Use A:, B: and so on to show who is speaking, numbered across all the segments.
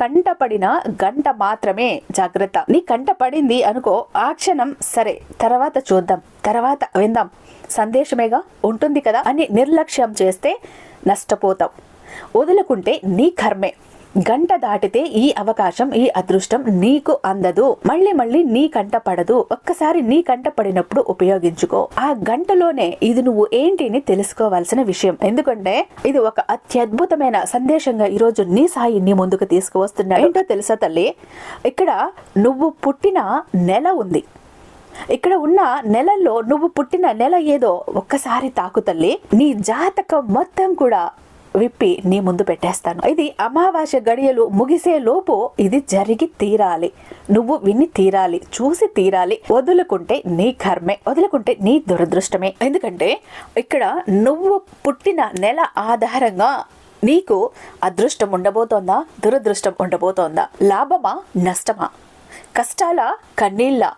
A: కంటపడిన గంట మాత్రమే జాగ్రత్త. నీ కంట పడింది అనుకో ఆ క్షణం సరే తర్వాత చూద్దాం తర్వాత విందాం. సందేశమేగా? ఉంటుంది కదా? అని నిర్లక్ష్యం చేస్తే నష్టపోతాం వదులుకుంటే నీ కర్మే. గంట దాటితే ఈ అవకాశం ఈ అదృష్టం నీకు అందదు. మళ్ళీ మళ్ళీ నీ కంట పడదు. ఒక్కసారి నీ కంట పడినప్పుడు ఉపయోగించుకో. ఆ గంటలోనే ఇది నువ్వు ఏంటిని తెలుసుకోవాల్సిన విషయం. ఎందుకంటే ఇది ఒక అత్యద్భుతమైన సందేశంగా ఈరోజు నీ సాయి నీ ముందుకు తీసుకువస్తున్నా ఏంటో తెలుసా తల్లి? ఇక్కడ నువ్వు పుట్టిన నెల ఉంది. ఇక్కడ ఉన్న నెలల్లో నువ్వు పుట్టిన నెల ఏదో ఒక్కసారి తాకు తల్లి. నీ జాతకం మొత్తం కూడా విప్పి నీ ముందు పెట్టేస్తాను. ఇది అమావాస్య గడియలు ముగిసే లోపు ఇది జరిగి తీరాలి. నువ్వు విని తీరాలి చూసి తీరాలి. వదులుకుంటే నీ కర్మే వదులుకుంటే నీ దురదృష్టమే. ఎందుకంటే ఇక్కడ నువ్వు పుట్టిన నెల ఆధారంగా నీకు అదృష్టం ఉండబోతోందా దురదృష్టం ఉండబోతోందా? లాభమా నష్టమా? కష్టాల కన్నీళ్ళ?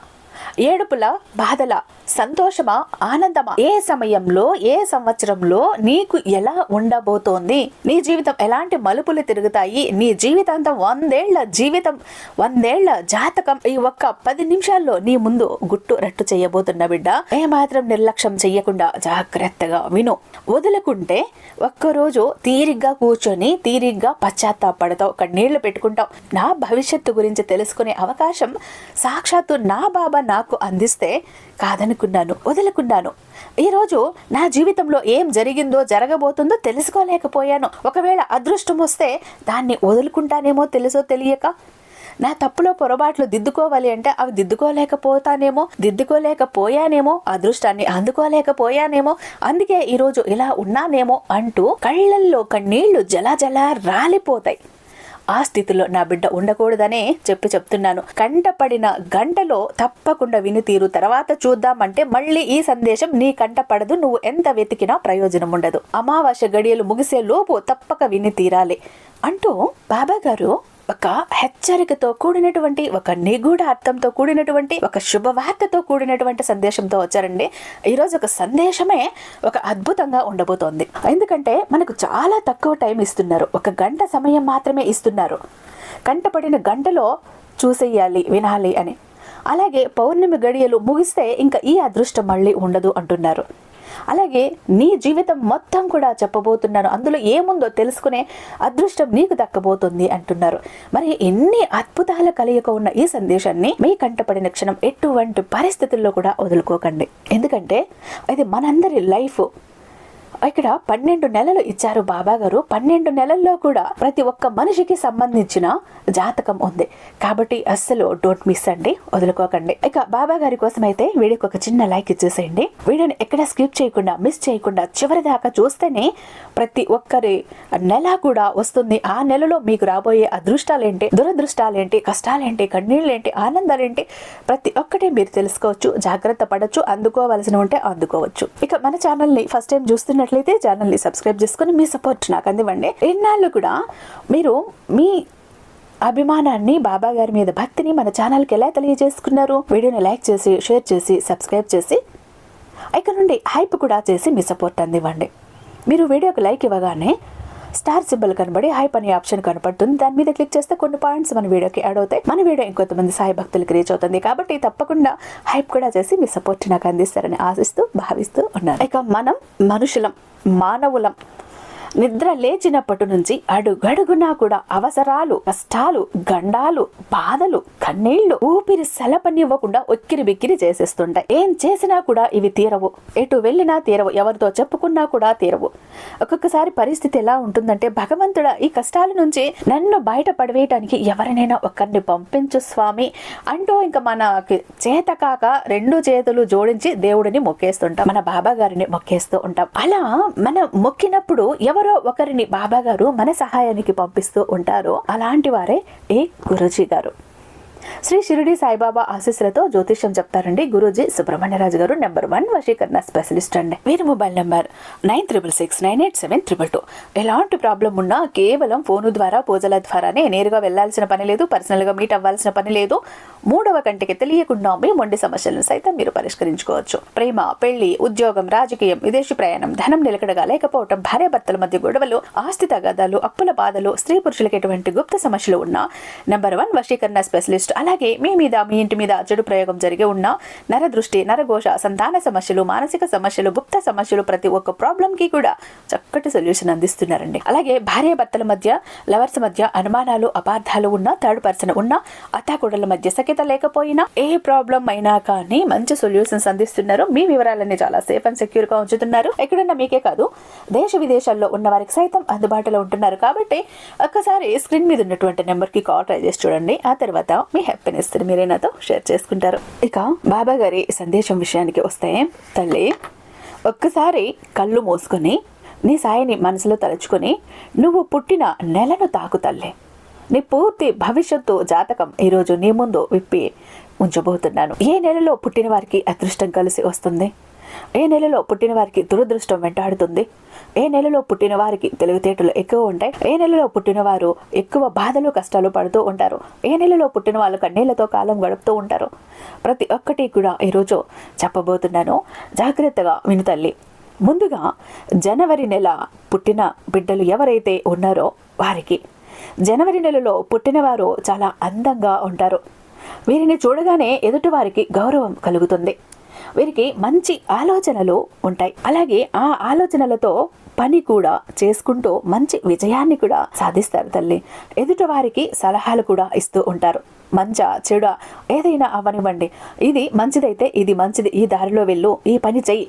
A: ఏడుపుల బాధల? సంతోషమా? ఆనందమా? ఏ సమయంలో ఏ సంవత్సరంలో నీకు ఎలా ఉండబోతోంది? నీ జీవితం ఎలాంటి మలుపులు తిరుగుతాయి? నీ జీవితాంతం వందేళ్ళ జీవితం వందేళ్ళ జాతకం ఈ ఒక్క పది నిమిషాల్లో నీ ముందు గుట్టు రట్టు చేయబోతున్న బిడ్డ. ఏ మాత్రం నిర్లక్ష్యం చెయ్యకుండా జాగ్రత్తగా విను. వదులుకుంటే ఒక్కరోజు తీరిగ్గా కూర్చొని తీరిగ్గా పశ్చాత్తాపడతావు కన్నీళ్ళు పెట్టుకుంటావు. నా భవిష్యత్తు గురించి తెలుసుకునే అవకాశం సాక్షాత్తు నా బాబా నాకు అందిస్తే కాదని అనుకున్నాను వదులుకున్నాను. ఈరోజు నా జీవితంలో ఏం జరిగిందో జరగబోతుందో తెలుసుకోలేకపోయాను. ఒకవేళ అదృష్టం వస్తే దాన్ని వదులుకుంటానేమో తెలుసో తెలియక? నా తప్పులో పొరపాట్లు దిద్దుకోవాలి అంటే అవి దిద్దుకోలేకపోతానేమో దిద్దుకోలేకపోయానేమో అదృష్టాన్ని అందుకోలేకపోయానేమో అందుకే ఈరోజు ఇలా ఉన్నానేమో అంటూ కళ్ళల్లో కన్నీళ్ళు జల జల రాలిపోతాయి. ఆ స్థితిలో నా బిడ్డ ఉండకూడదనే చెప్పి చెప్తున్నాను. కంటపడిన గంటలో తప్పకుండా విని తీరు. తర్వాత చూద్దామంటే మళ్ళీ ఈ సందేశం నీ కంట పడదు. నువ్వు ఎంత వెతికినా ప్రయోజనం ఉండదు. అమావాస్య గడియలు ముగిసే లోపు తప్పక విని తీరాలి. అంటూ బాబా గారు ఒక హెచ్చరికతో కూడినటువంటి ఒక నిగూఢ అర్థంతో కూడినటువంటి ఒక శుభవార్తతో కూడినటువంటి సందేశంతో వచ్చారండి. ఈరోజు ఒక సందేశమే ఒక అద్భుతంగా ఉండబోతోంది. ఎందుకంటే మనకు చాలా తక్కువ టైం ఇస్తున్నారు. ఒక గంట సమయం మాత్రమే ఇస్తున్నారు. కంటపడిన గంటలో చూసేయాలి వినాలి అని. అలాగే పౌర్ణమి గడియలు ముగిస్తే ఇంకా ఈ అదృష్టం మళ్ళీ ఉండదు అంటున్నారు. అలాగే నీ జీవితం మొత్తం కూడా చెప్పబోతున్నాను. అందులో ఏముందో తెలుసుకునే అదృష్టం నీకు దక్కబోతుంది అంటున్నారు. మరి ఎన్ని అద్భుతాల కలయిక ఉన్న ఈ సందేశాన్ని మీ కంటపడిన క్షణం ఎటువంటి పరిస్థితుల్లో కూడా వదులుకోకండి. ఎందుకంటే ఇది మనందరి లైఫ్. ఇక్కడ పన్నెండు నెలలు ఇచ్చారు బాబా గారు. పన్నెండు నెలల్లో కూడా ప్రతి ఒక్క మనిషికి సంబంధించిన జాతకం ఉంది. కాబట్టి అస్సలు డోంట్ మిస్ అండి వదులుకోకండి. ఇక బాబా గారి కోసం అయితే వీడియోకి ఒక చిన్న లైక్ ఇచ్చేసేయండి. వీడియోని ఎక్కడ స్కిప్ చేయకుండా మిస్ చేయకుండా చివరి దాకా చూస్తేనే ప్రతి ఒక్కరి నెల కూడా వస్తుంది. ఆ నెలలో మీకు రాబోయే అదృష్టాలేంటి దురదృష్టాలేంటి కష్టాలేంటి కన్నీళ్ళేంటి ఆనందాలేంటి ప్రతి ఒక్కటి మీరు తెలుసుకోవచ్చు జాగ్రత్త పడచ్చు అందుకోవలసిన ఉంటే అందుకోవచ్చు. ఇక మన ఛానల్ని ఫస్ట్ టైం నచ్చినట్లయితే ఛానల్ని సబ్స్క్రైబ్ చేసుకుని మీ సపోర్ట్ నాకు అందివ్వండి. ఎన్నాళ్ళు కూడా మీరు మీ అభిమానాన్ని బాబా గారి మీద భక్తిని మన ఛానల్కి ఎలా తెలియజేసుకున్నారు? వీడియోని లైక్ చేసి షేర్ చేసి సబ్స్క్రైబ్ చేసి ఇక్కడ నుండి హైప్ కూడా చేసి మీ సపోర్ట్ అందివ్వండి. మీరు వీడియోకి లైక్ ఇవ్వగానే స్టార్ సింబల్ కనబడి హైప్ అనే ఆప్షన్ కనపడుతుంది. దాని మీద క్లిక్ చేస్తే కొన్ని పాయింట్స్ మన వీడియోకి యాడ్ అవుతాయి. మన వీడియో ఇంకొంతమంది సాయి భక్తులకు రీచ్ అవుతుంది. కాబట్టి తప్పకుండా హైప్ కూడా చేసి మీ సపోర్ట్ నాకు అందిస్తారని ఆశిస్తూ భావిస్తూ ఉన్నాను. ఇక మనం మనుషులం మానవులం నిద్ర లేచినప్పటి నుంచి అడుగడుగునా కూడా అవసరాలు కష్టాలు గండాలు బాధలు కన్నీళ్ళు ఊపిరి సెలపనివ్వకుండా ఒక్కిరి బిక్కిరి చేసేస్తుంటాయి. ఏం చేసినా కూడా ఇవి తీరవు. ఎటు వెళ్ళినా తీరవు. ఎవరితో చెప్పుకున్నా కూడా తీరవు. ఒక్కొక్కసారి పరిస్థితి ఎలా ఉంటుందంటే భగవంతుడ ఈ కష్టాల నుంచి నన్ను బయట పడవేయటానికి ఎవరినైనా ఒకరిని పంపించు స్వామి అంటూ ఇంకా మనకి చేత కాక రెండు చేతులు జోడించి దేవుడిని మొక్కేస్తుంటాం. మన బాబా గారిని మొక్కేస్తూ ఉంటాం. అలా మనం మొక్కినప్పుడు ఎవరు ఒకరిని బాబా గారు మన సహాయానికి పంపిస్తూ ఉంటారో అలాంటి వారే ఈ గురుజీ గారు. శ్రీ షిరిడి సాయిబాబా ఆశీస్సులతో జ్యోతిష్యం చెప్తారండి గురూజీ సుబ్రహ్మణ్యరాజు గారు నెంబర్ వన్ వశీకరణ స్పెషలిస్ట్ అండి. వీరి mobile number nine triple six nine eight seven triple two. ఎలాంటి ప్రాబ్లం ఉన్నా కేవలం ఫోను ద్వారా పూజల ద్వారానే నేరుగా వెళ్ళాల్సిన పని లేదు పర్సనల్గా మీట్ అవ్వాల్సిన పని లేదు. మూడవ కంటికి తెలియకుండా మీ మొండి సమస్యలను సైతం మీరు పరిష్కరించుకోవచ్చు. ప్రేమ పెళ్ళి ఉద్యోగం రాజకీయం విదేశీ ప్రయాణం ధనం నిలకడగా లేకపోవటం భార్యాభర్తల మధ్య గొడవలు ఆస్తి తగాదాలు అప్పుల బాధలు స్త్రీ పురుషులకు ఎటువంటి గుప్త సమస్యలు ఉన్నా నెంబర్ వన్ వశీకరణ స్పెషలిస్ట్ అలాగే మీ మీద మీ ఇంటి మీద చెడు ప్రయోగం జరిగి ఉన్న నరదృష్టి నరఘోష సంతాన సమస్యలు మానసిక సమస్యలు గుప్త సమస్యలు ప్రతి ఒక్క ప్రాబ్లం కి కూడా చక్కటి సొల్యూషన్ అందిస్తున్నారండి. అలాగే భార్యాభర్తల మధ్య లవర్స్ మధ్య అనుమానాలు అపార్థాలు ఉన్న థర్డ్ పర్సన్ ఉన్న అత్తాకూడల మధ్య సఖ్యత లేకపోయినా ఏ ప్రాబ్లం అయినా కానీ మంచి సొల్యూషన్స్ అందిస్తున్నారు. మీ వివరాలన్నీ చాలా సేఫ్ అండ్ సెక్యూర్గా ఉంచుతున్నారు. ఎక్కడన్నా మీకే కాదు దేశ విదేశాల్లో ఉన్న వారికి సైతం అందుబాటులో ఉంటున్నారు. కాబట్టి ఒక్కసారి స్క్రీన్ మీద ఉన్నటువంటి నెంబర్కి కాల్ ట్రై చేసి చూడండి. ఆ తర్వాత మీ హ్యాపీనెస్ మీరే నాతో షేర్ చేసుకుంటారు. ఇక బాబా గారి సందేశం విషయానికి వస్తే తల్లి ఒక్కసారి కళ్ళు మూసుకొని నీ సాయిని మనసులో తలుచుకొని నువ్వు పుట్టిన నెలను తాకు తల్లి. నీ పూర్తి భవిష్యత్తు జాతకం ఈరోజు నీ ముందు విప్పి ఉంచబోతున్నాను. ఏ నెలలో పుట్టిన వారికి అదృష్టం కలిసి వస్తుంది? ఏ నెలలో పుట్టిన వారికి దురదృష్టం వెంటాడుతుంది? ఏ నెలలో పుట్టిన వారికి తెలివితేటలు ఎక్కువ ఉంటాయి? ఏ నెలలో పుట్టిన వారు ఎక్కువ బాధలు కష్టాలు పడుతూ ఉంటారు? ఏ నెలలో పుట్టిన వాళ్ళు కన్నీళ్ళతో కాలం గడుపుతూ ఉంటారు? ప్రతి ఒక్కటి కూడా ఈరోజు చెప్పబోతున్నాను. జాగ్రత్తగా విను తల్లి. ముందుగా జనవరి నెల పుట్టిన బిడ్డలు ఎవరైతే ఉన్నారో వారికి. జనవరి నెలలో పుట్టినవారు చాలా అందంగా ఉంటారు. వీరిని చూడగానే ఎదుటివారికి గౌరవం కలుగుతుంది. వీరికి మంచి ఆలోచనలు ఉంటాయి. అలాగే ఆ ఆలోచనలతో పని కూడా చేసుకుంటూ మంచి విజయాన్ని కూడా సాధిస్తారు తల్లి. ఎదుటి వారికి సలహాలు కూడా ఇస్తూ ఉంటారు. మంచా చెడ ఏదైనా అవనివ్వండి. ఇది మంచిదైతే ఇది మంచిది. ఈ దారిలో వెళ్ళు. ఈ పని చెయ్యి.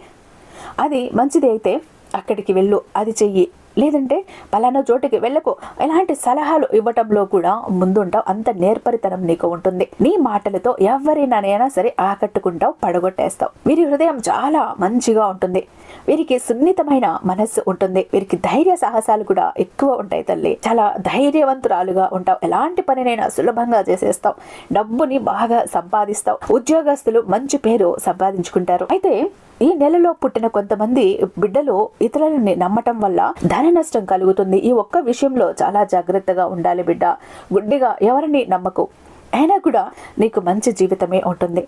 A: అది మంచిది అయితే అక్కడికి వెళ్ళు. అది చెయ్యి. లేదంటే పలానా చోటికి వెళ్ళకు. ఎలాంటి సలహాలు ఇవ్వటంలో కూడా ముందుంటావు. అంత నేర్పరితనం నీకు ఉంటుంది. నీ మాటలతో ఎవరినైనా సరే ఆకట్టుకుంటావు పడగొట్టేస్తావు. వీరి హృదయం చాలా మంచిగా ఉంటుంది. వీరికి సున్నితమైన మనస్సు ఉంటుంది. వీరికి ధైర్య సాహసాలు కూడా ఎక్కువ ఉంటాయి తల్లి. చాలా ధైర్యవంతురాలుగా ఉంటావు. ఎలాంటి పనినైనా సులభంగా చేసేస్తావు. డబ్బుని బాగా సంపాదిస్తావు. ఉద్యోగస్తులు మంచి పేరు సంపాదించుకుంటారు. అయితే ఈ నెలలో పుట్టిన కొంతమంది బిడ్డలు ఇతరులని నమ్మటం వల్ల ధన నష్టం కలుగుతుంది. ఈ ఒక్క విషయంలో చాలా జాగ్రత్తగా ఉండాలి బిడ్డ. గుడ్డిగా ఎవరిని నమ్మకు? అయినా కూడా నీకు మంచి జీవితమే ఉంటుంది.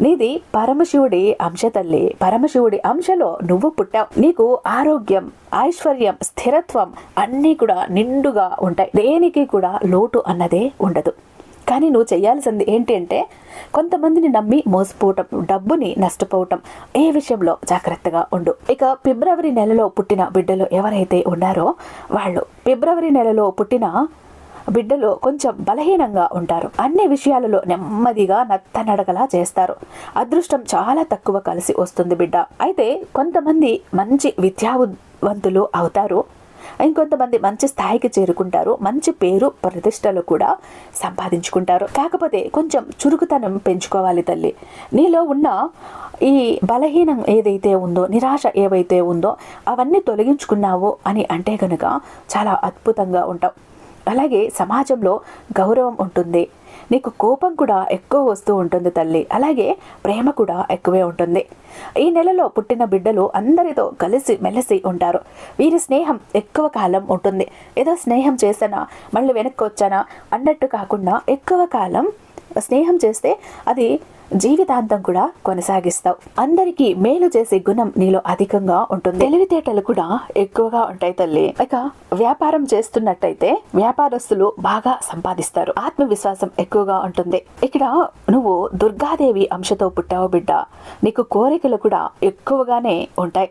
A: నీది పరమశివుడి అంశ తల్లి. పరమశివుడి అంశలో నువ్వు పుట్టావు. నీకు ఆరోగ్యం ఐశ్వర్యం స్థిరత్వం అన్నీ కూడా నిండుగా ఉంటాయి. దేనికి కూడా లోటు అన్నదే ఉండదు. కానీ నువ్వు చేయాల్సింది ఏంటి అంటే కొంతమందిని నమ్మి మోసపోవటం డబ్బుని నష్టపోవటం. ఏ విషయంలో జాగ్రత్తగా ఉండు. ఇక ఫిబ్రవరి నెలలో పుట్టిన బిడ్డలు ఎవరైతే ఉన్నారో వాళ్ళు ఫిబ్రవరి నెలలో పుట్టిన బిడ్డలు కొంచెం బలహీనంగా ఉంటారు. అన్ని విషయాలలో నెమ్మదిగా నత్తనడగలా చేస్తారు. అదృష్టం చాలా తక్కువ కలిసి వస్తుంది బిడ్డ. అయితే కొంతమంది మంచి విద్యావంతులు అవుతారు. ఇంకొంతమంది మంచి స్థాయికి చేరుకుంటారు మంచి పేరు ప్రతిష్టలు కూడా సంపాదించుకుంటారు. కాకపోతే కొంచెం చురుకుతనం పెంచుకోవాలి తల్లి. నీలో ఉన్న ఈ బలహీనం ఏదైతే ఉందో నిరాశ ఏవైతే ఉందో అవన్నీ తొలగించుకున్నావు అని అంటే కనుక చాలా అద్భుతంగా ఉంటావు. అలాగే సమాజంలో గౌరవం ఉంటుంది. నీకు కోపం కూడా ఎక్కువ వస్తూ ఉంటుంది తల్లి. అలాగే ప్రేమ కూడా ఎక్కువే ఉంటుంది. ఈ నెలలో పుట్టిన బిడ్డలు అందరితో కలిసి మెలిసి ఉంటారు. వీరి స్నేహం ఎక్కువ కాలం ఉంటుంది. ఏదో స్నేహం చేసానా మళ్ళీ వెనక్కి వచ్చానా అన్నట్టు కాకుండా ఎక్కువ కాలం స్నేహం చేస్తే అది జీవితాంతం కూడా కొనసాగిస్తావు. అందరికీ మేలు చేసే గుణం నీలో అధికంగా ఉంటుంది. తెలివితేటలు కూడా ఎక్కువగా ఉంటాయి తల్లి. ఇక వ్యాపారం చేస్తున్నట్టయితే వ్యాపారస్తులు బాగా సంపాదిస్తారు. ఆత్మవిశ్వాసం ఎక్కువగా ఉంటుంది. ఇక్కడ నువ్వు దుర్గాదేవి అంశతో పుట్టావు బిడ్డ. నీకు కోరికలు కూడా ఎక్కువగానే ఉంటాయి.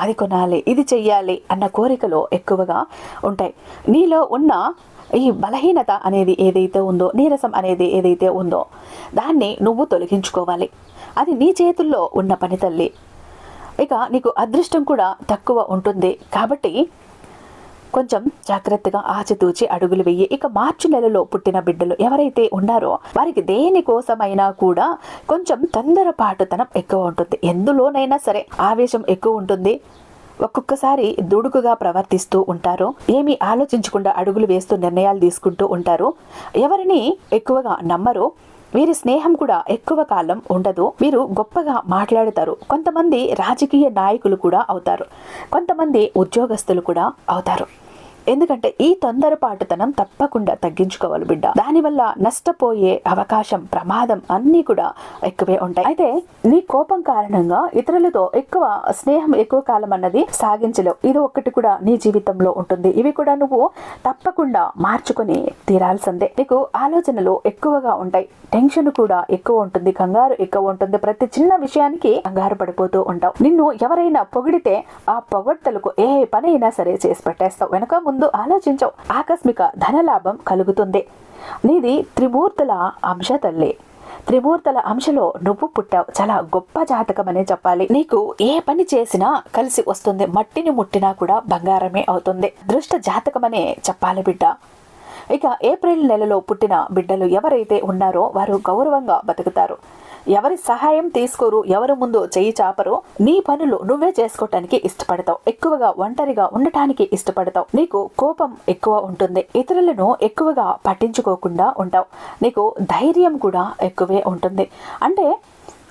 A: అది కొనాలి ఇది చెయ్యాలి అన్న కోరికలు ఎక్కువగా ఉంటాయి. నీలో ఉన్న ఈ బలహీనత అనేది ఏదైతే ఉందో నీరసం అనేది ఏదైతే ఉందో దాన్ని నువ్వు తొలగించుకోవాలి. అది నీ చేతుల్లో ఉన్న పని తల్లి. ఇక నీకు అదృష్టం కూడా తక్కువ ఉంటుంది. కాబట్టి కొంచెం జాగ్రత్తగా ఆచితూచి అడుగులు వెయ్యి ఇక మార్చి నెలలో పుట్టిన బిడ్డలు ఎవరైతే ఉన్నారో వారికి దేనికోసమైనా కూడా కొంచెం తొందరపాటుతనం ఎక్కువ ఉంటుంది. ఎందులోనైనా సరే ఆవేశం ఎక్కువ ఉంటుంది. ఒక్కొక్కసారి దుడుకుగా ప్రవర్తిస్తూ ఉంటారు. ఏమీ ఆలోచించకుండా అడుగులు వేస్తూ నిర్ణయాలు తీసుకుంటూ ఉంటారు. ఎవరిని ఎక్కువగా నమ్మరు. వీరి స్నేహం కూడా ఎక్కువ కాలం ఉండదు. వీరు గొప్పగా మాట్లాడతారు. కొంతమంది రాజకీయ నాయకులు కూడా అవుతారు. కొంతమంది ఉద్యోగస్తులు కూడా అవుతారు. ఎందుకంటే ఈ తొందరపాటుతనం తప్పకుండా తగ్గించుకోవాలి బిడ్డ. దానివల్ల నష్టపోయే అవకాశం ప్రమాదం అన్నీ కూడా ఎక్కువే ఉంటాయి. అయితే నీ కోపం కారణంగా ఇతరులతో ఎక్కువ స్నేహం ఎక్కువ కాలం అన్నది సాగించలేవు. ఇది ఒక్కటి కూడా నీ జీవితంలో ఉంటుంది. ఇవి కూడా నువ్వు తప్పకుండా మార్చుకొని తీరాల్సిందే. నీకు ఆలోచనలు ఎక్కువగా ఉంటాయి. టెన్షన్ కూడా ఎక్కువ ఉంటుంది. కంగారు ఎక్కువ ఉంటుంది. ప్రతి చిన్న విషయానికి కంగారు పడిపోతూ ఉంటావు. నిన్ను ఎవరైనా పొగిడితే ఆ పొగడ్తలకు ఏ పనైనా సరే చేసి పెట్టేస్తావు. వెనక ముందు ముందు ఆలోచించవు ఆకస్మిక ధనలాభం కలుగుతుంది. నీది త్రిమూర్తుల అంశ తల్లి. త్రిమూర్తుల అంశలో నువ్వు పుట్టావు. చాలా గొప్ప జాతకం అనే చెప్పాలి. నీకు ఏ పని చేసినా కలిసి వస్తుంది. మట్టిని ముట్టినా కూడా బంగారమే అవుతుంది. దృష్ట జాతకం అనే చెప్పాలి బిడ్డ. ఇక ఏప్రిల్ నెలలో పుట్టిన బిడ్డలు ఎవరైతే ఉన్నారో వారు గౌరవంగా బతుకుతారు. ఎవరి సహాయం తీసుకోరు ఎవరు ముందు చెయ్యి చాపరు. నీ పనులు నువ్వే చేసుకోవటానికి ఇష్టపడతావు. ఎక్కువగా ఒంటరిగా ఉండటానికి ఇష్టపడతావు. నీకు కోపం ఎక్కువ ఉంటుంది. ఇతరులను ఎక్కువగా పట్టించుకోకుండా ఉంటావు. నీకు ధైర్యం కూడా ఎక్కువే ఉంటుంది. అంటే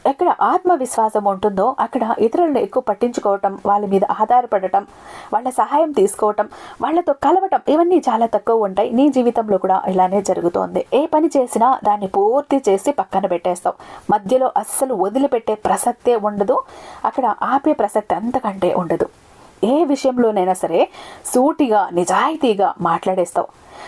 A: ఎక్కడ ఆత్మవిశ్వాసం ఉంటుందో అక్కడ ఇతరులను ఎక్కువ పట్టించుకోవటం వాళ్ళ మీద ఆధారపడటం వాళ్ళ సహాయం తీసుకోవటం వాళ్ళతో కలవటం ఇవన్నీ చాలా తక్కువ ఉంటాయి. నీ జీవితంలో కూడా ఇలానే జరుగుతోంది. ఏ పని చేసినా దాన్ని పూర్తి చేసి పక్కన పెట్టేస్తావు. మధ్యలో అస్సలు వదిలిపెట్టే ప్రసక్తే ఉండదు. అక్కడ ఆపే ప్రసక్తి అంతకంటే ఉండదు. ఏ విషయంలోనైనా సరే సూటిగా నిజాయితీగా మాట్లాడేస్తావు.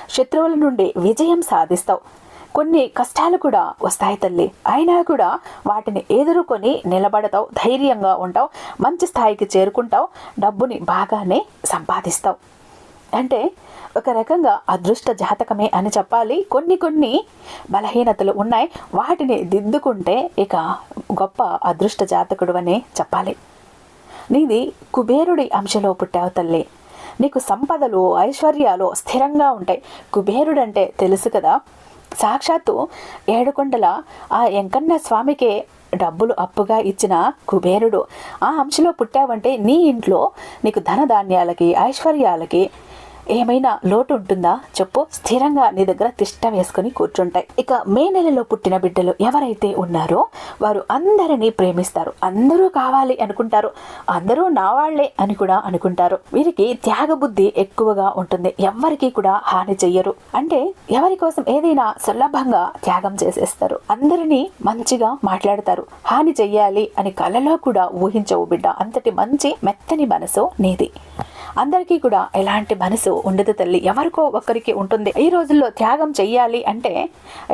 A: శత్రువుల నుండి విజయం సాధిస్తావు. కొన్ని కష్టాలు కూడా వస్తాయి తల్లి. అయినా కూడా వాటిని ఎదుర్కొని నిలబడతావు ధైర్యంగా ఉంటావు మంచి స్థాయికి చేరుకుంటావు డబ్బుని బాగానే సంపాదిస్తావు. అంటే ఒక రకంగా అదృష్ట జాతకమే అని చెప్పాలి. కొన్ని కొన్ని బలహీనతలు ఉన్నాయి. వాటిని దిద్దుకుంటే ఇక గొప్ప అదృష్ట జాతకుడు అనే చెప్పాలి. నీది కుబేరుడి అంశలో పుట్టావు తల్లి. నీకు సంపదలు ఐశ్వర్యాలు స్థిరంగా ఉంటాయి. కుబేరుడంటే తెలుసు కదా సాక్షాత్తు ఏడుకొండల ఆ వెంకన్న స్వామికే డబ్బులు అప్పుగా ఇచ్చిన కుబేరుడు. ఆ అంశలో పుట్టావంటే నీ ఇంట్లో నీకు ధనధాన్యాలకి ఐశ్వర్యాలకి ఏమైనా లోటు ఉంటుందా? చెప్పు. స్థిరంగా నీ దగ్గర తిష్ట వేసుకుని కూర్చుంటాయి. ఇక మే నెలలో పుట్టిన బిడ్డలు ఎవరైతే ఉన్నారో వారు అందరినీ ప్రేమిస్తారు. అందరూ కావాలి అనుకుంటారు. అందరూ నా వాళ్ళే అని కూడా అనుకుంటారు. వీరికి త్యాగబుద్ధి ఎక్కువగా ఉంటుంది. ఎవరికి కూడా హాని చెయ్యరు. అంటే ఎవరి కోసం ఏదైనా సులభంగా త్యాగం చేసేస్తారు. అందరినీ మంచిగా మాట్లాడతారు. హాని చెయ్యాలి అని కలలో కూడా ఊహించవు బిడ్డ. అంతటి మంచి మెత్తని మనసు నీది. అందరికీ కూడా ఎలాంటి మనసు ఉండదు తల్లి. ఎవరికో ఒక్కరికి ఉంటుంది. ఈ రోజుల్లో త్యాగం చెయ్యాలి అంటే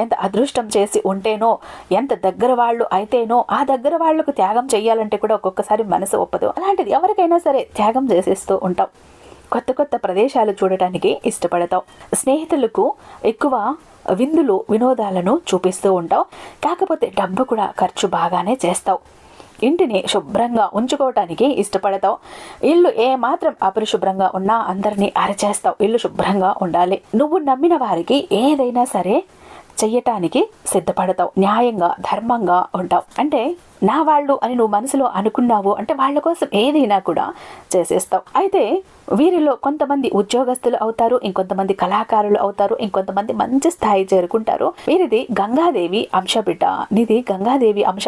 A: ఎంత అదృష్టం చేసి ఉంటేనో ఎంత దగ్గర వాళ్ళు అయితేనో ఆ దగ్గర వాళ్ళకు త్యాగం చెయ్యాలంటే కూడా ఒక్కొక్కసారి మనసు ఒప్పదు. అలాంటిది ఎవరికైనా సరే త్యాగం చేసేస్తూ ఉంటాం. కొత్త కొత్త ప్రదేశాలు చూడటానికి ఇష్టపడతాం. స్నేహితులకు ఎక్కువ విందులు వినోదాలను చూపిస్తూ ఉంటావు కాకపోతే డబ్బు కూడా ఖర్చు బాగానే చేస్తావు ఇంటిని శుభ్రంగా ఉంచుకోవటానికి ఇష్టపడతావు. ఇల్లు ఏమాత్రం అపరిశుభ్రంగా ఉన్నా అందరినీ అరచేస్తావు. ఇల్లు శుభ్రంగా ఉండాలి. నువ్వు నమ్మిన వారికి ఏదైనా సరే చెయ్యటానికి సిద్ధపడతావు. న్యాయంగా ధర్మంగా ఉంటావు. అంటే నా వాళ్ళు అని నువ్వు మనసులో అనుకున్నావు అంటే వాళ్ళ కోసం ఏదైనా కూడా చేసేస్తావు. అయితే వీరిలో కొంతమంది ఉద్యోగస్తులు అవుతారు ఇంకొంతమంది కళాకారులు అవుతారు ఇంకొంతమంది మంచి స్థాయి చేరుకుంటారు. వీరిది గంగాదేవి అంశ బిడ్డ నీది గంగాదేవి అంశ.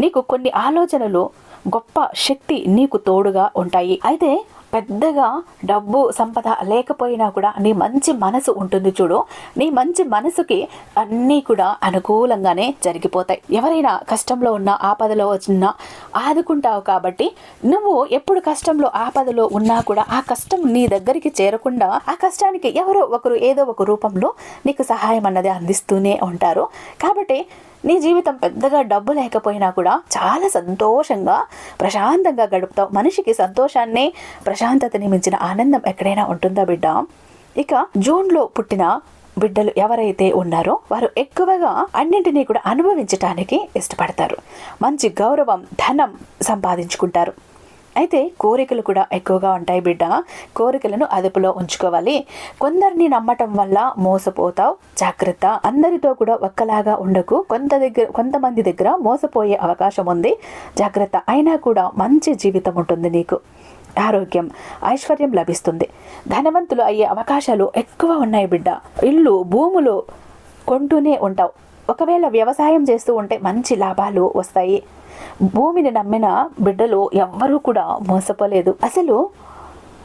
A: నీకు కొన్ని ఆలోచనలు గొప్ప శక్తి నీకు తోడుగా ఉంటాయి. అయితే పెద్దగా డబ్బు సంపద లేకపోయినా కూడా నీ మంచి మనసు ఉంటుంది చూడు. నీ మంచి మనసుకి అన్నీ కూడా అనుకూలంగానే జరిగిపోతాయి. ఎవరైనా కష్టంలో ఉన్న ఆపదలో వచ్చినా ఆదుకుంటావు కాబట్టి నువ్వు ఎప్పుడు కష్టంలో ఆపదలో ఉన్నా కూడా ఆ కష్టం నీ దగ్గరికి చేరకుండా ఆ కష్టానికి ఎవరో ఒకరు ఏదో ఒక రూపంలో నీకు సహాయం అన్నది అందిస్తూనే ఉంటారు. కాబట్టి నీ జీవితం పెద్దగా డబ్బు లేకపోయినా కూడా చాలా సంతోషంగా ప్రశాంతంగా గడుపుతావు. మనిషికి సంతోషాన్ని ప్రశాంతతని మించిన ఆనందం ఎక్కడైనా ఉంటుందా బిడ్డ? ఇక జూన్లో పుట్టిన బిడ్డలు ఎవరైతే ఉన్నారో వారు ఎక్కువగా అన్నింటినీ కూడా అనుభవించటానికి ఇష్టపడతారు. మంచి గౌరవం ధనం సంపాదించుకుంటారు. అయితే కోరికలు కూడా ఎక్కువగా ఉంటాయి బిడ్డ. కోరికలను అదుపులో ఉంచుకోవాలి. కొందరిని నమ్మటం వల్ల మోసపోతావు. జాగ్రత్త. అందరితో కూడా ఒక్కలాగా ఉండకు. కొంత దగ్గర కొంతమంది దగ్గర మోసపోయే అవకాశం ఉంది. జాగ్రత్త. అయినా కూడా మంచి జీవితం ఉంటుంది నీకు. ఆరోగ్యం ఐశ్వర్యం లభిస్తుంది. ధనవంతులు అయ్యే అవకాశాలు ఎక్కువ ఉన్నాయి బిడ్డ. ఇల్లు భూములు కొంటూనే ఉంటావు. ఒకవేళ వ్యవసాయం చేస్తూ ఉంటే మంచి లాభాలు వస్తాయి. భూమిని నమ్మిన బిడ్డలు ఎవ్వరూ కూడా మోసపోలేదు. అసలు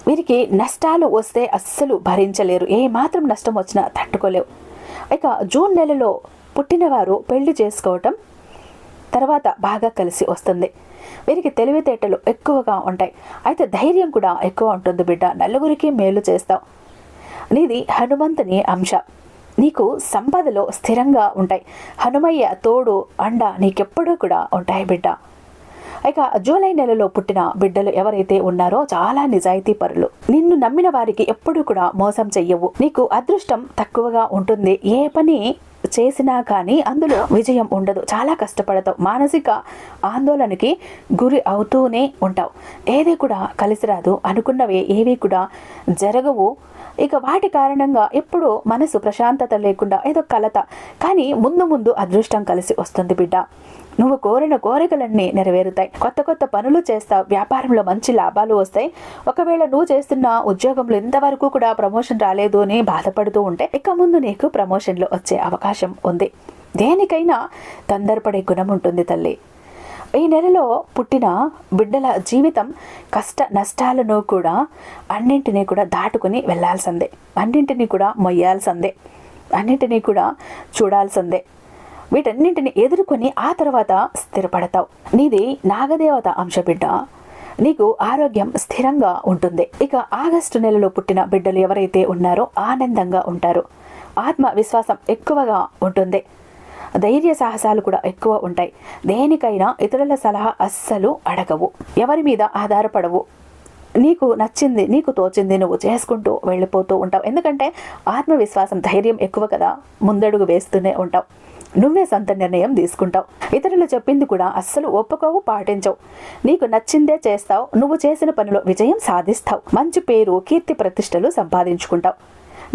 A: వీరికి నష్టాలు వస్తే అస్సలు భరించలేరు. ఏ మాత్రం నష్టం వచ్చినా తట్టుకోలేవు. ఇక జూన్ నెలలో పుట్టినవారు పెళ్ళి చేసుకోవటం తర్వాత బాగా కలిసి వస్తుంది. వీరికి తెలివితేటలు ఎక్కువగా ఉంటాయి. అయితే ధైర్యం కూడా ఎక్కువ ఉంటుంది బిడ్డ. నలుగురికి మేలు చేస్తావు. నీది హనుమంతుని అంశ. నీకు సంపదలో స్థిరంగా ఉంటాయి. హనుమయ్య తోడు అండ నీకెప్పుడూ కూడా ఉంటాయి బిడ్డ. ఇక జూలై నెలలో పుట్టిన బిడ్డలు ఎవరైతే ఉన్నారో చాలా నిజాయితీ పరులు. నిన్ను నమ్మిన వారికి ఎప్పుడూ కూడా మోసం చెయ్యవు. నీకు అదృష్టం తక్కువగా ఉంటుంది. ఏ పని చేసినా కానీ అందులో విజయం ఉండదు. చాలా కష్టపడతావు. మానసిక ఆందోళనకి గురి అవుతూనే ఉంటావు. ఏది కూడా కలిసి రాదు. అనుకున్నవి ఏవి కూడా జరగవు. ఇక వాటి కారణంగా ఎప్పుడూ మనసు ప్రశాంతత లేకుండా ఏదో కలత. కానీ ముందు ముందు అదృష్టం కలిసి వస్తుంది బిడ్డ. నువ్వు కోరిన కోరికలన్నీ నెరవేరుతాయి. కొత్త కొత్త పనులు చేస్తావు వ్యాపారంలో మంచి లాభాలు వస్తాయి. ఒకవేళ నువ్వు చేస్తున్న ఉద్యోగంలో ఇంతవరకు కూడా ప్రమోషన్ రాలేదు అని బాధపడుతూ ఉంటే ఇక ముందు నీకు ప్రమోషన్లు వచ్చే అవకాశం ఉంది. దేనికైనా తొందరపడే గుణం ఉంటుంది తల్లి. ఈ నెలలో పుట్టిన బిడ్డల జీవితం కష్ట నష్టాలను కూడా అన్నింటినీ కూడా దాటుకుని వెళ్ళాల్సిందే అన్నింటినీ కూడా మొయ్యాల్సిందే. అన్నింటినీ కూడా చూడాల్సిందే. వీటన్నింటిని ఎదుర్కొని ఆ తర్వాత స్థిరపడతావు. నీది నాగదేవత అంశబిడ్డ. నీకు ఆరోగ్యం స్థిరంగా ఉంటుంది. ఇక ఆగస్టు నెలలో పుట్టిన బిడ్డలు ఎవరైతే ఉన్నారో ఆనందంగా ఉంటారు. ఆత్మవిశ్వాసం ఎక్కువగా ఉంటుంది. ధైర్య సాహసాలు కూడా ఎక్కువ ఉంటాయి. దేనికైనా ఇతరుల సలహా అస్సలు అడగవు. ఎవరి మీద ఆధారపడవు. నీకు నచ్చింది నీకు తోచింది నువ్వు చేసుకుంటూ వెళ్ళిపోతూ ఉంటావు. ఎందుకంటే ఆత్మవిశ్వాసం ధైర్యం ఎక్కువ కదా. ముందడుగు వేస్తూనే ఉంటావు. నువ్వే సొంత నిర్ణయం తీసుకుంటావు. ఇతరులు చెప్పింది కూడా అస్సలు ఒప్పుకోవు పాటించవు. నీకు నచ్చిందే చేస్తావు నువ్వు చేసిన పనిలో విజయం సాధిస్తావు. మంచి పేరు కీర్తి ప్రతిష్టలు సంపాదించుకుంటావు.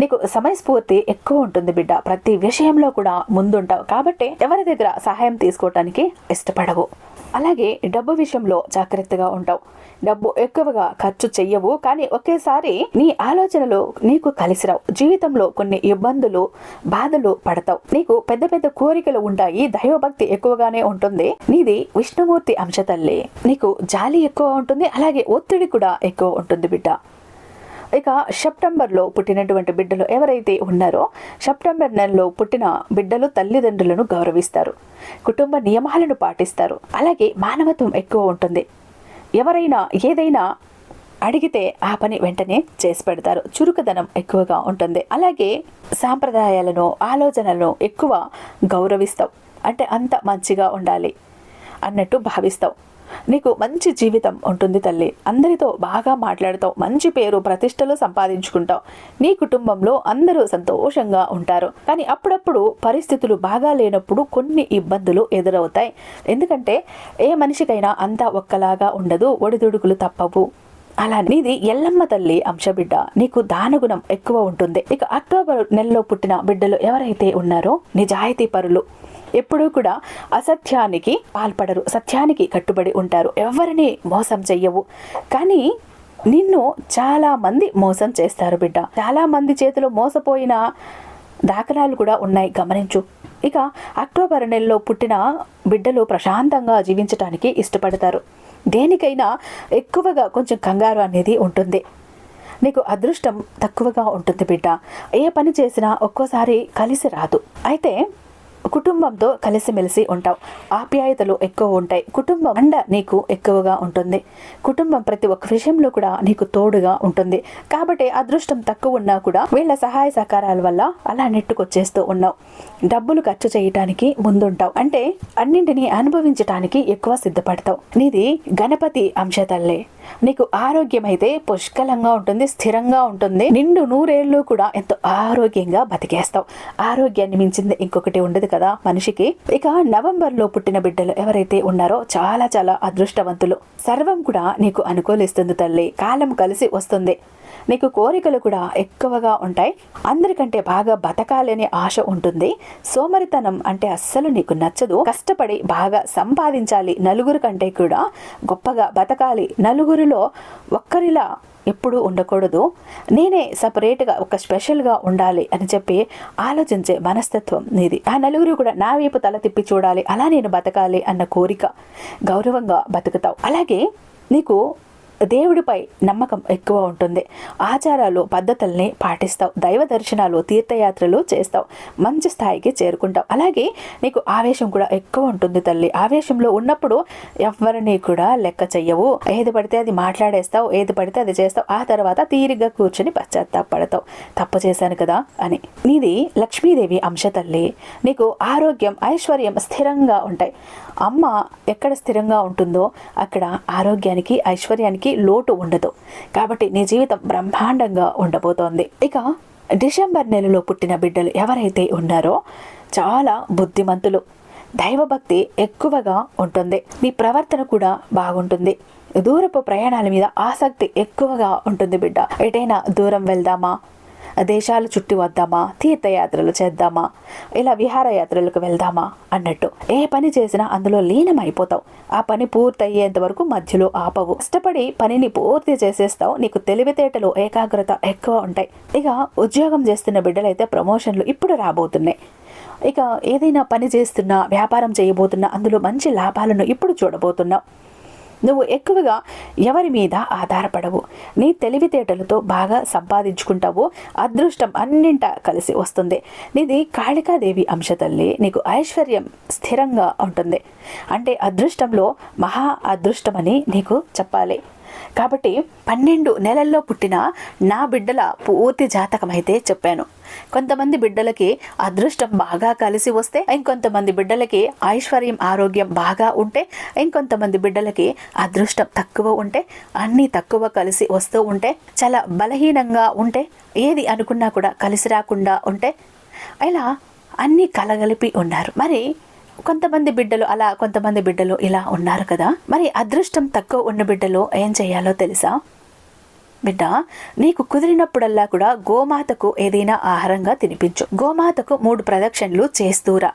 A: నీకు సమయస్ఫూర్తి ఎక్కువ ఉంటుంది బిడ్డ. ప్రతి విషయంలో కూడా ముందుంటావు. కాబట్టి ఎవరి దగ్గర సహాయం తీసుకోవటానికి ఇష్టపడవు. అలాగే డబ్బు విషయంలో జాగ్రత్తగా ఉంటావు. డబ్బు ఎక్కువగా ఖర్చు చెయ్యవు కానీ ఒకేసారి నీ ఆలోచనలు నీకు కలిసిరావు. జీవితంలో కొన్ని ఇబ్బందులు బాధలు పడతావు. నీకు పెద్ద పెద్ద కోరికలు ఉంటాయి. దైవభక్తి ఎక్కువగానే ఉంటుంది. నీది విష్ణుమూర్తి అంశ తల్లి. నీకు జాలి ఎక్కువ ఉంటుంది. అలాగే ఒత్తిడి కూడా ఎక్కువ ఉంటుంది బిడ్డ. ఇక సెప్టెంబర్లో పుట్టినటువంటి బిడ్డలు ఎవరైతే ఉన్నారో సెప్టెంబర్ నెలలో పుట్టిన బిడ్డలు తల్లిదండ్రులను గౌరవిస్తారు. కుటుంబ నియమాలను పాటిస్తారు. అలాగే మానవత్వం ఎక్కువ ఉంటుంది. ఎవరైనా ఏదైనా అడిగితే ఆ పని వెంటనే చేసి పెడతారు. చురుకుదనం ఎక్కువగా ఉంటుంది. అలాగే సాంప్రదాయాలను ఆలోచనలను ఎక్కువ గౌరవిస్తావు. అంటే అంత మంచిగా ఉండాలి అన్నట్టు భావిస్తావు. నీకు మంచి జీవితం ఉంటుంది తల్లి. అందరితో బాగా మాట్లాడతావు. మంచి పేరు ప్రతిష్టలు సంపాదించుకుంటావు. నీ కుటుంబంలో అందరూ సంతోషంగా ఉంటారు. కానీ అప్పుడప్పుడు పరిస్థితులు బాగా లేనప్పుడు కొన్ని ఇబ్బందులు ఎదురవుతాయి. ఎందుకంటే ఏ మనిషికైనా అంతా ఒక్కలాగా ఉండదు ఒడిదుడుకులు తప్పవు. అలా నీది ఎల్లమ్మ తల్లి అంశబిడ్డ. నీకు దానగుణం ఎక్కువ ఉంటుంది. ఇక అక్టోబర్ నెలలో పుట్టిన బిడ్డలు ఎవరైతే ఉన్నారో నిజాయితీ పరులు. ఎప్పుడూ కూడా అసత్యానికి పాల్పడరు సత్యానికి కట్టుబడి ఉంటారు. ఎవరిని మోసం చెయ్యవు. కానీ నిన్ను చాలా మంది మోసం చేస్తారు బిడ్డ. చాలా మంది చేతిలో మోసపోయిన దాఖలాలు కూడా ఉన్నాయి. గమనించు. ఇక అక్టోబర్ నెలలో పుట్టిన బిడ్డలు ప్రశాంతంగా జీవించటానికి ఇష్టపడతారు. దేనికైనా ఎక్కువగా కొంచెం కంగారు అనేది ఉంటుంది. నీకు అదృష్టం తక్కువగా ఉంటుంది బిడ్డ. ఏ పని చేసినా ఒక్కోసారి కలిసి రాదు. అయితే కుటుంబంతో కలిసిమెలిసి ఉంటావు. ఆప్యాయతలు ఎక్కువ ఉంటాయి. కుటుంబం అండ నీకు ఎక్కువగా ఉంటుంది. కుటుంబం ప్రతి ఒక్క విషయంలో కూడా నీకు తోడుగా ఉంటుంది. కాబట్టి అదృష్టం తక్కువ ఉన్నా కూడా వీళ్ళ సహాయ సహకారాల వల్ల అలా నెట్టుకొచ్చేస్తూ ఉన్నావు. డబ్బులు ఖర్చు చేయటానికి ముందుంటావు. అంటే అన్నింటినీ అనుభవించటానికి ఎక్కువ సిద్ధపడతావు. నీది గణపతి అంశతల్లే. నీకు ఆరోగ్యం అయితే పుష్కలంగా ఉంటుంది స్థిరంగా ఉంటుంది. నిండు నూరేళ్ళు కూడా ఎంతో ఆరోగ్యంగా బతికేస్తావు. ఆరోగ్యాన్ని మించింది ఇంకొకటి ఉండదు కదా. మనిషికి? ఇక నవంబర్లో పుట్టిన బిడ్డలు ఎవరైతే ఉన్నారో చాలా చాలా అదృష్టవంతులు. సర్వం కూడా నీకు అనుకూలిస్తుంది తల్లి. కాలం కలిసి వస్తుంది. నీకు కోరికలు కూడా ఎక్కువగా ఉంటాయి. అందరికంటే బాగా బతకాలనే ఆశ ఉంటుంది. సోమరితనం అంటే అస్సలు నీకు నచ్చదు. కష్టపడి బాగా సంపాదించాలి నలుగురు కంటే కూడా గొప్పగా బతకాలి నలుగురిలో ఒక్కరిలా ఎప్పుడూ ఉండకూడదు. నేనే సపరేట్గా ఒక స్పెషల్గా ఉండాలి అని చెప్పి ఆలోచించే మనస్తత్వం నీది. ఆ నలుగురు కూడా నా వైపు తల తిప్పి చూడాలి. అలా నేను బతకాలి అన్న కోరిక గౌరవంగా బతుకుతావు. అలాగే నీకు దేవుడిపై నమ్మకం ఎక్కువ ఉంటుంది. ఆచారాలు పద్ధతుల్ని పాటిస్తావు. దైవ దర్శనాలు తీర్థయాత్రలు చేస్తావు. మంచి స్థాయికి చేరుకుంటావు. అలాగే నీకు ఆవేశం కూడా ఎక్కువ ఉంటుంది తల్లి. ఆవేశంలో ఉన్నప్పుడు ఎవరిని కూడా లెక్క చెయ్యవు. ఏది పడితే అది మాట్లాడేస్తావు. ఏది పడితే అది చేస్తావు. ఆ తర్వాత తీరిగ్గా కూర్చొని పశ్చాత్తాపడతావు. తప్పు చేశాను కదా అని. నీది లక్ష్మీదేవి అంశ తల్లి. నీకు ఆరోగ్యం ఐశ్వర్యం స్థిరంగా ఉంటాయి. అమ్మ ఎక్కడ స్థిరంగా ఉంటుందో అక్కడ ఆరోగ్యానికి ఐశ్వర్యానికి లోటు ఉండదు. కాబట్టి నీ జీవితం బ్రహ్మాండంగా ఉండబోతోంది. ఇక డిసెంబర్ నెలలో పుట్టిన బిడ్డలు ఎవరైతే ఉన్నారో చాలా బుద్ధిమంతులు. దైవభక్తి ఎక్కువగా ఉంటుంది. నీ ప్రవర్తన కూడా బాగుంటుంది. దూరపు ప్రయాణాల మీద ఆసక్తి ఎక్కువగా ఉంటుంది బిడ్డ. ఎటైనా దూరం వెళ్దామా? దేశాలు చుట్టి వద్దామా? తీర్థయాత్రలు చేద్దామా? ఇలా విహారయాత్రలకు వెళ్దామా? అన్నట్టు. ఏ పని చేసినా అందులో లీనమైపోతావు. ఆ పని పూర్తయ్యేంత వరకు మధ్యలో ఆపవు. కష్టపడి పనిని పూర్తి చేసేస్తావు. నీకు తెలివితేటలు ఏకాగ్రత ఎక్కువ ఉంటాయి. ఇక ఉద్యోగం చేస్తున్న బిడ్డలైతే ప్రమోషన్లు ఇప్పుడు రాబోతున్నాయి. ఇక ఏదైనా పని చేస్తున్నా వ్యాపారం చేయబోతున్నా అందులో మంచి లాభాలను ఇప్పుడు చూడబోతున్నావు. నువ్వు ఎక్కువగా ఎవరి మీద ఆధారపడవు. నీ తెలివితేటలతో బాగా సంపాదించుకుంటావు. అదృష్టం అన్నింట కలిసి వస్తుంది. నీది కాళికాదేవి అంశ తల్లి నీకు ఐశ్వర్యం స్థిరంగా ఉంటుంది. అంటే అదృష్టంలో మహా అదృష్టమని నీకు చెప్పాలి. కాబట్టి పన్నెండు నెలల్లో పుట్టిన నా బిడ్డల పూర్తి జాతకం అయితే చెప్పాను. కొంతమంది బిడ్డలకి అదృష్టం బాగా కలిసి వస్తే ఇంకొంతమంది బిడ్డలకి ఐశ్వర్యం ఆరోగ్యం బాగా ఉంటే ఇంకొంతమంది బిడ్డలకి అదృష్టం తక్కువ ఉంటే అన్నీ తక్కువ కలిసి వస్తూ ఉంటే చాలా బలహీనంగా ఉంటే ఏది అనుకున్నా కూడా కలిసి రాకుండా ఉంటే ఇలా అన్నీ కలగలిపి ఉన్నారు. మరి కొంతమంది బిడ్డలు అలా కొంతమంది బిడ్డలు ఇలా ఉన్నారు కదా. మరి అదృష్టం తక్కువ ఉన్న బిడ్డలు ఏం చేయాలో తెలుసా? బిడ్డ నీకు కుదిరినప్పుడల్లా కూడా గోమాతకు ఏదైనా ఆహారంగా తినిపించు. గోమాతకు మూడు ప్రదక్షిణలు చేస్తూరా.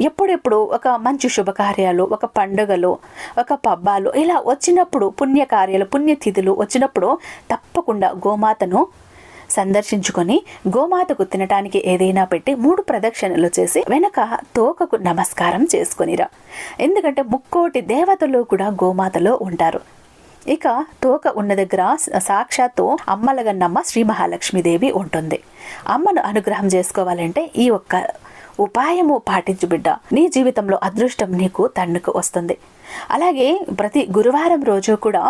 A: ఎప్పుడెప్పుడు ఒక మంచి శుభకార్యాలు ఒక పండుగలు ఒక పబ్బాలు ఇలా వచ్చినప్పుడు పుణ్యకార్యాలు పుణ్యతిథులు వచ్చినప్పుడు తప్పకుండా గోమాతను సందర్శించుకొని గోమాతకు తినటానికి ఏదైనా పెట్టి మూడు ప్రదక్షిణలు చేసి వెనక తోకకు నమస్కారం చేసుకొనిరా. ఎందుకంటే ముక్కోటి దేవతలు కూడా గోమాతలో ఉంటారు. ఇక తోక ఉన్న దగ్గర సాక్షాత్తు అమ్మలగన్నమ్మ శ్రీ మహాలక్ష్మీదేవి ఉంటుంది. అమ్మను అనుగ్రహం చేసుకోవాలంటే ఈ ఒక్క ఉపాయము పాటించు బిడ్డ. నీ జీవితంలో అదృష్టం నీకు తన్నుకు వస్తుంది. అలాగే ప్రతి గురువారం రోజు కూడా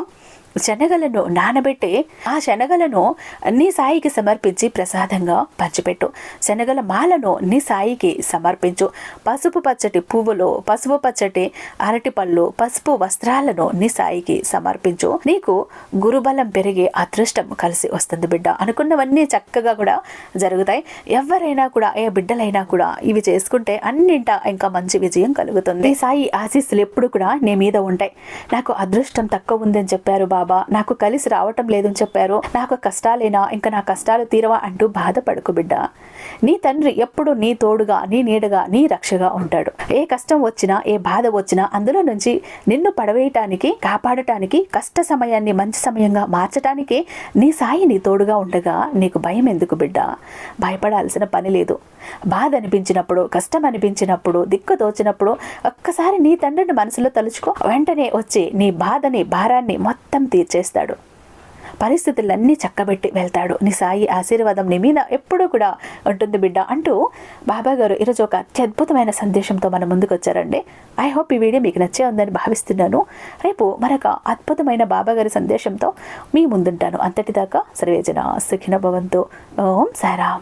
A: శనగలను నానబెట్టి ఆ శనగలను నీ సాయికి సమర్పించి ప్రసాదంగా పంచిపెట్టు. శనగల మాలను నీ సాయికి సమర్పించు. పసుపు పచ్చటి పువ్వులు పసుపు పచ్చటి అరటిపళ్ళు పసుపు వస్త్రాలను నీ సాయికి సమర్పించు. నీకు గురుబలం పెరిగి అదృష్టం కలిసి వస్తుంది బిడ్డ. అనుకున్నవన్నీ చక్కగా కూడా జరుగుతాయి. ఎవరైనా కూడా ఏ బిడ్డలైనా కూడా ఇవి చేసుకుంటే అన్నింట ఇంకా మంచి విజయం కలుగుతుంది. సాయి ఆశీస్సులు ఎప్పుడు కూడా నీ మీద ఉంటాయి. నాకు అదృష్టం తక్కువ ఉందని చెప్పారు బాబు. బాబా నాకు కలిసి రావటం లేదని చెప్పారు. నాకు కష్టాలేనా? ఇంకా నా కష్టాలు తీరవా అంటూ బాధపడుకు బిడ్డ. నీ తండ్రి ఎప్పుడు నీ తోడుగా నీ నీడగా నీ రక్షగా ఉంటాడు. ఏ కష్టం వచ్చినా ఏ బాధ వచ్చినా అందులో నుంచి నిన్ను పడవేయటానికి కాపాడటానికి కష్ట సమయాన్ని మంచి సమయంగా మార్చటానికి నీ సాయి నీ తోడుగా ఉండగా నీకు భయం ఎందుకు బిడ్డ? భయపడాల్సిన పని లేదు. బాధ అనిపించినప్పుడు కష్టం అనిపించినప్పుడు దిక్కు తోచినప్పుడు ఒక్కసారి నీ తండ్రిని మనసులో తలుచుకో వెంటనే వచ్చి నీ బాధని భారాన్ని మొత్తం తీర్చేస్తాడు. పరిస్థితులన్నీ చక్కబెట్టి వెళ్తాడు. నీ సాయి ఆశీర్వాదం నీ మీద ఎప్పుడూ కూడా ఉంటుంది బిడ్డ అంటూ బాబా గారు ఈరోజు ఒక అత్యద్భుతమైన సందేశంతో మన ముందుకు వచ్చారండి ఐ హోప్ ఈ వీడియో మీకు నచ్చే ఉందని భావిస్తున్నాను. రేపు మరొక అద్భుతమైన బాబా గారి సందేశంతో మీ ముందుంటాను. అంతటిదాకా సర్వేజన సుఖిన భవంతు. ఓం సారాం.